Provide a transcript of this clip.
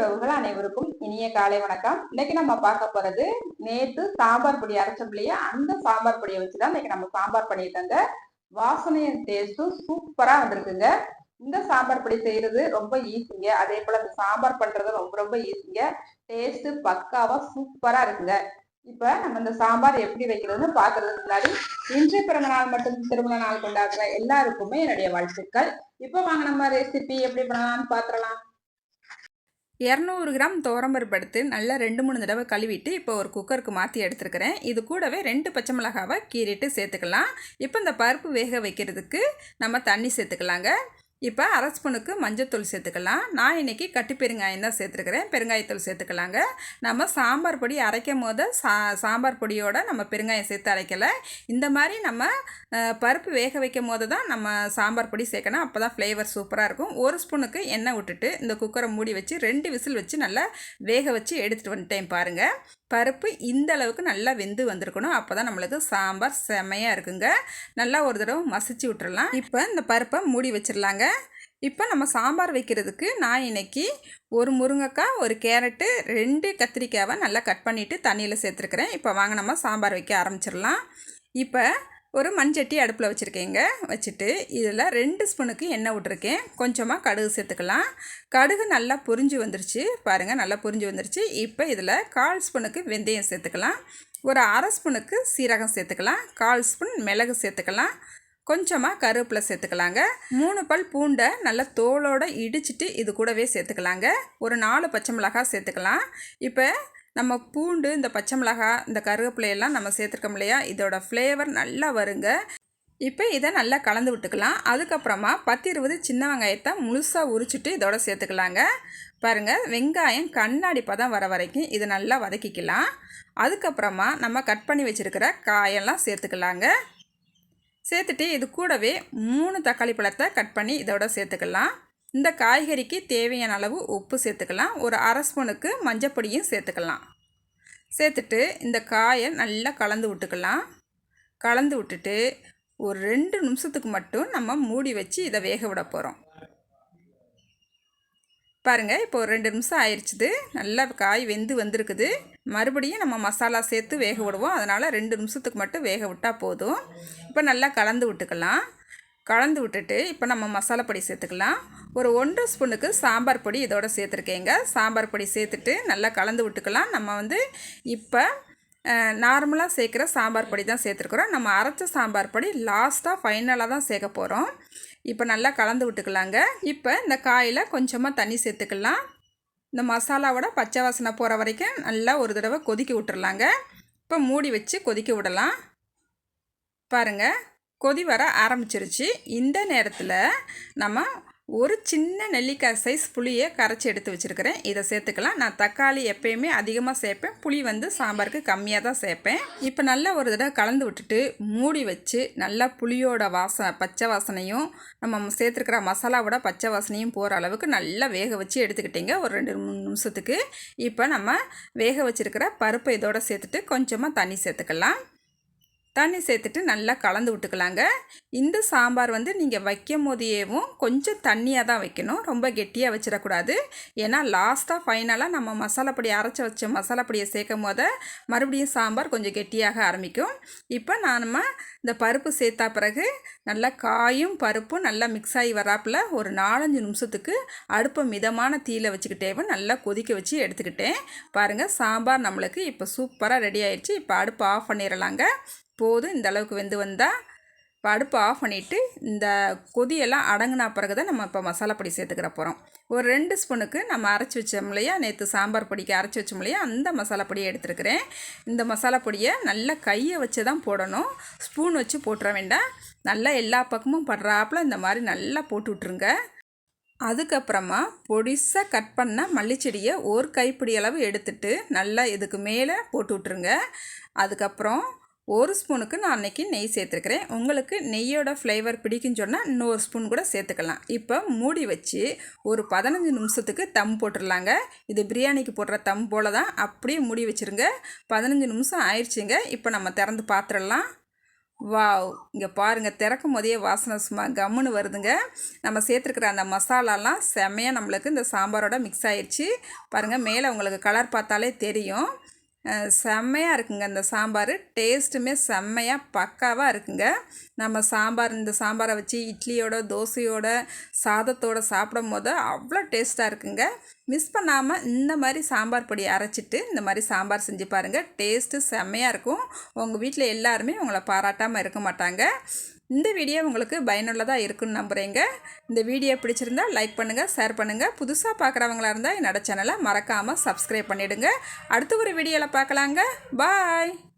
உறவுகள் அனைவருக்கும் இனிய காலை வணக்கம். இன்னைக்கு நம்ம பார்க்க போறது நேத்து சாம்பார் பொடி அரைச்சப்பலையே அந்த சாம்பார் பொடியை வச்சுதான் இன்னைக்கு நம்ம சாம்பார் பண்ணியிருக்கோங்க. வாசனையும் டேஸ்ட்டும் சூப்பரா வந்திருக்குங்க. இந்த சாம்பார் பொடி செய்யறது ரொம்ப ஈஸிங்க. அதே போல இந்த சாம்பார் பண்றது ரொம்ப ரொம்ப ஈஸிங்க. டேஸ்ட் பக்காவா சூப்பரா இருக்குங்க. இப்ப நம்ம இந்த சாம்பார் எப்படி வைக்கிறதுன்னு பாக்குறதுக்கு முன்னாடி இன்று பிறந்த நாள் மற்றும் திருமண நாள் கொண்டாடுற எல்லாருக்குமே என்னுடைய வாழ்த்துக்கள். இப்ப வாங்க நம்ம ரெசிபி எப்படி பண்ணலாம்னு பாத்திரலாம் இரநூறு கிராம் துவரம்பருப்பு எடுத்து நல்லா ரெண்டு மூணு தடவை கழுவிட்டு இப்போ ஒரு குக்கருக்கு மாற்றி எடுத்துருக்கிறேன். இது கூடவே ரெண்டு பச்சை மிளகாவை கீறிட்டு சேர்த்துக்கலாம். இப்போ இந்த பருப்பு வேக வைக்கிறதுக்கு நம்ம தண்ணி சேர்த்துக்கலாங்க. இப்போ அரை ஸ்பூனுக்கு மஞ்சத்தூள் சேர்த்துக்கலாம். நான் இன்றைக்கி கட்டி பெருங்காயம் தான் சேர்த்துருக்கிறேன். பெருங்காயத்தூள் சேர்த்துக்கலாங்க. நம்ம சாம்பார் பொடி அரைக்கும் போது சா சாம்பார் பொடியோடு நம்ம பெருங்காயம் சேர்த்து அரைக்கலை. இந்த மாதிரி நம்ம பருப்பு வேக வைக்கும் போது தான் நம்ம சாம்பார் பொடி சேர்க்கணும். அப்போ தான் ஃப்ளேவர் சூப்பராக இருக்கும். ஒரு ஸ்பூனுக்கு எண்ணெய் விட்டுட்டு இந்த குக்கரை மூடி வச்சு ரெண்டு விசில் வச்சு நல்லா வேக வச்சு எடுத்துகிட்டு வந்துட்டேன் பாருங்கள் பருப்பு இந்த அளவுக்கு நல்லா வெந்து வந்திருக்கணும். அப்போ தான் நம்மளுக்கு சாம்பார் செம்மையாக இருக்குங்க. நல்லா ஒரு தடவை மசிச்சு விட்டுறலாம். இப்போ இந்த பருப்பை மூடி வச்சிடலாங்க இப்போ நம்ம சாம்பார் வைக்கிறதுக்கு நான் இன்னைக்கு ஒரு முருங்கைக்காய் ஒரு கேரட்டு ரெண்டு கத்திரிக்காவை நல்லா கட் பண்ணிவிட்டு தண்ணியில் சேர்த்துருக்குறேன். இப்போ வாங்க நம்ம சாம்பார் வைக்க ஆரம்பிச்சிடலாம். இப்போ ஒரு மண்சட்டி அடுப்பில் வச்சுருக்கேங்க. வச்சுட்டு இதில் ரெண்டு ஸ்பூனுக்கு எண்ணெய் விட்ருக்கேன் கொஞ்சமாக கடுகு சேர்த்துக்கலாம். கடுகு நல்லா பொரிஞ்சு வந்துருச்சு. பாருங்கள் நல்லா பொரிஞ்சு வந்துருச்சு. இப்போ இதில் கால் ஸ்பூனுக்கு வெந்தயம் சேர்த்துக்கலாம். ஒரு அரை ஸ்பூனுக்கு சீரகம் சேர்த்துக்கலாம். கால் ஸ்பூன் மிளகு சேர்த்துக்கலாம். கொஞ்சமாக கருவேப்பிலை சேர்த்துக்கலாங்க. மூணு பல் பூண்டை நல்லா தோலோடு இடிச்சிட்டு இது கூடவே சேர்த்துக்கலாங்க. ஒரு நாலு பச்சை மிளகாய் சேர்த்துக்கலாம். இப்போ நம்ம பூண்டு இந்த பச்சை மிளகா இந்த கருவேப்பிலையெல்லாம் நம்ம சேர்த்துருக்கோம் இல்லையா? இதோட ஃப்ளேவர் நல்லா வருங்க. இப்போ இதை நல்லா கலந்து விட்டுக்கலாம். அதுக்கப்புறமா பத்து இருபது சின்ன வெங்காயத்தை முழுசாக உரிச்சிட்டு இதோட சேர்த்துக்கலாங்க. பாருங்கள் வெங்காயம் கண்ணாடி பதம் வர வரைக்கும் இதை நல்லா வதக்கிக்கலாம். அதுக்கப்புறமா நம்ம கட் பண்ணி வச்சுருக்கிற காயெல்லாம் சேர்த்துக்கலாங்க. சேர்த்துட்டு இது கூடவே மூணு தக்காளி பழத்தை கட் பண்ணி இதோட சேர்த்துக்கலாம். இந்த காய்கறிக்கு தேவையான அளவு உப்பு சேர்த்துக்கலாம். ஒரு அரை ஸ்பூனுக்கு மஞ்சப்பொடியும் சேர்த்துக்கலாம். சேர்த்துட்டு இந்த காயை நல்லா கலந்து விட்டுக்கலாம். கலந்து விட்டுட்டு ஒரு ரெண்டு நிமிஷத்துக்கு மட்டும் நம்ம மூடி வச்சு இதை வேக விட போகிறோம் பாருங்கள் இப்போ ஒரு ரெண்டு நிமிஷம் ஆயிடுச்சுது நல்லா காய் வெந்து வந்திருக்குது. மறுபடியும் நம்ம மசாலா சேர்த்து வேக விடுவோம். அதனால் ரெண்டு நிமிஷத்துக்கு மட்டும் வேக விட்டால் போதும். இப்போ நல்லா கலந்து விட்டுக்கலாம். கலந்து விட்டுட்டு இப்போ நம்ம மசாலா பொடி சேர்த்துக்கலாம். ஒரு ஒன்றரை ஸ்பூனுக்கு சாம்பார் பொடி இதோட சேர்த்துருக்கேங்க. சாம்பார் பொடி சேர்த்துட்டு நல்லா கலந்து விட்டுக்கலாம். நம்ம வந்து இப்போ நார்மலாக சேர்க்குற சாம்பார் பொடி தான் சேர்த்துருக்குறோம். நம்ம அரைச்ச சாம்பார் பொடி லாஸ்ட்டாக ஃபைனலாக தான் சேர்க்க போகிறோம் இப்போ நல்லா கலந்து விட்டுக்கலாங்க. இப்போ இந்த காயில் கொஞ்சமாக தண்ணி சேர்த்துக்கலாம். இந்த மசாலாவோட பச்சை வாசனை போகிற வரைக்கும் நல்லா ஒரு தடவை கொதிக்க விட்டுறலாங்க. இப்போ மூடி வச்சு கொதிக்க விடலாம். பாருங்கள் கொதி வர ஆரம்பிச்சிருச்சு. இந்த நேரத்தில் நம்ம ஒரு சின்ன நெல்லிக்காய் சைஸ் புளியை கரைச்சி எடுத்து வச்சுருக்கிறேன். இதை சேர்த்துக்கலாம். நான் தக்காளி எப்பயுமே அதிகமாக சேர்ப்பேன். புளி வந்து சாம்பாருக்கு கம்மியாக தான் சேர்ப்பேன். இப்போ நல்லா ஒரு தடவை கலந்து விட்டுட்டு மூடி வச்சு நல்லா புளியோட வாசனை பச்சை வாசனையும் நம்ம சேர்த்துருக்கிற மசாலாவோட பச்சை வாசனையும் போகிற அளவுக்கு நல்லா வேக வச்சு எடுத்துக்கிட்டீங்க. ஒரு ரெண்டு மூணு நிமிஷத்துக்கு. இப்போ நம்ம வேக வச்சுருக்கிற பருப்பை இதோட சேர்த்துட்டு கொஞ்சமாக தண்ணி சேர்த்துக்கலாம். தண்ணி சேர்த்துட்டு நல்லா கலந்து விட்டுக்கலாங்க. இந்த சாம்பார் வந்து நீங்கள் வைக்கும் போதேவும் கொஞ்சம் தண்ணியாக தான் வைக்கணும். ரொம்ப கெட்டியாக வச்சிடக்கூடாது. ஏன்னா லாஸ்ட்டாக ஃபைனலாக நம்ம மசாலா பொடி அரைச்சி வச்ச மசாலா பொடியை சேர்க்கும் போது மறுபடியும் சாம்பார் கொஞ்சம் கெட்டியாக ஆரம்பிக்கும். இப்போ நான் நம்ம இந்த பருப்பு சேர்த்தா பிறகு நல்லா காயும் பருப்பும் நல்லா மிக்ஸ் ஆகி வராப்பில் ஒரு நாலஞ்சு நிமிஷத்துக்கு அடுப்பை மிதமான தீயில் வச்சுக்கிட்டேவும் நல்லா கொதிக்க வச்சு எடுத்துக்கிட்டேன். பாருங்கள் சாம்பார் நம்மளுக்கு இப்போ சூப்பராக ரெடி ஆயிடுச்சு. இப்போ அடுப்பு ஆஃப் பண்ணிடலாங்க. போதும் இந்த அளவுக்கு வெந்து வந்தால் இப்போ அடுப்பு ஆஃப் பண்ணிவிட்டு இந்த கொதியெல்லாம் அடங்கினா பிறகு தான் நம்ம இப்போ மசாலா பொடி சேர்த்துக்கிற போகிறோம் ஒரு ரெண்டு ஸ்பூனுக்கு நம்ம அரைச்சி வச்சோம் இல்லையா? நேற்று சாம்பார் பொடிக்கு அரைச்சி வச்சோம் இல்லையா? அந்த மசாலா பொடியை எடுத்துருக்கிறேன். இந்த மசாலா பொடியை நல்லா கையை வச்சு தான் போடணும். ஸ்பூன் வச்சு போட்டுற வேண்டாம். நல்லா எல்லா பக்கமும் படுறாப்புல இந்த மாதிரி நல்லா போட்டு விட்ருங்க அதுக்கப்புறமா பொடிசாக கட் பண்ண மல்லிச்செடியை ஒரு கைப்பிடி அளவு எடுத்துட்டு நல்லா இதுக்கு மேலே போட்டு விட்ருங்க அதுக்கப்புறம் ஒரு ஸ்பூனுக்கு நான் அன்றைக்கி நெய் சேர்த்துருக்குறேன். உங்களுக்கு நெய்யோட ஃப்ளேவர் பிடிக்குன்னு சொன்னால் இன்னொரு ஸ்பூன் கூட சேர்த்துக்கலாம். இப்போ மூடி வச்சு ஒரு பதினஞ்சு நிமிஷத்துக்கு தம் போட்டுடலாங்க இது பிரியாணிக்கு போடுற தம் போல் தான் அப்படியே மூடி வச்சுருங்க. பதினஞ்சு நிமிஷம் ஆயிடுச்சுங்க. இப்போ நம்ம திறந்து பார்த்துடலாம் வாவ். இங்கே பாருங்கள் திறக்கும் போதே வாசனை சும்மா கம்முன்னு வருதுங்க. நம்ம சேர்த்துருக்குற அந்த மசாலாலாம் செம்மையாக நம்மளுக்கு இந்த சாம்பாரோட மிக்ஸ் ஆயிடுச்சு. பாருங்கள் மேலே உங்களுக்கு கலர் பார்த்தாலே தெரியும். செம்மையாக இருக்குங்க இந்த சாம்பார். டேஸ்ட்டுமே செம்மையாக பக்காவாக இருக்குங்க. நம்ம சாம்பார் இந்த சாம்பாரை வச்சு இட்லியோட தோசையோட சாதத்தோட சாப்பிடும் போது அவ்வளோ டேஸ்ட்டாக இருக்குங்க. மிஸ் பண்ணாமல் இந்த மாதிரி சாம்பார் பொடி அரைச்சிட்டு இந்த மாதிரி சாம்பார் செஞ்சு பாருங்கள் டேஸ்ட்டு செம்மையாக இருக்கும். உங்கள் வீட்டில் எல்லாருமே உங்களை பாராட்டாமல் இருக்க மாட்டாங்க. இந்த வீடியோ உங்களுக்கு பயனுள்ளதாக இருக்குன்னு நம்புகிறேங்க இந்த வீடியோ பிடிச்சிருந்தா லைக் பண்ணுங்கள் ஷேர் பண்ணுங்கள் புதுசாக பார்க்குறவங்களா இருந்தால் என்னோடய சேனலை மறக்காமல் சப்ஸ்கிரைப் பண்ணிவிடுங்க அடுத்த ஒரு வீடியோவில் பார்க்கலாங்க. பாய்.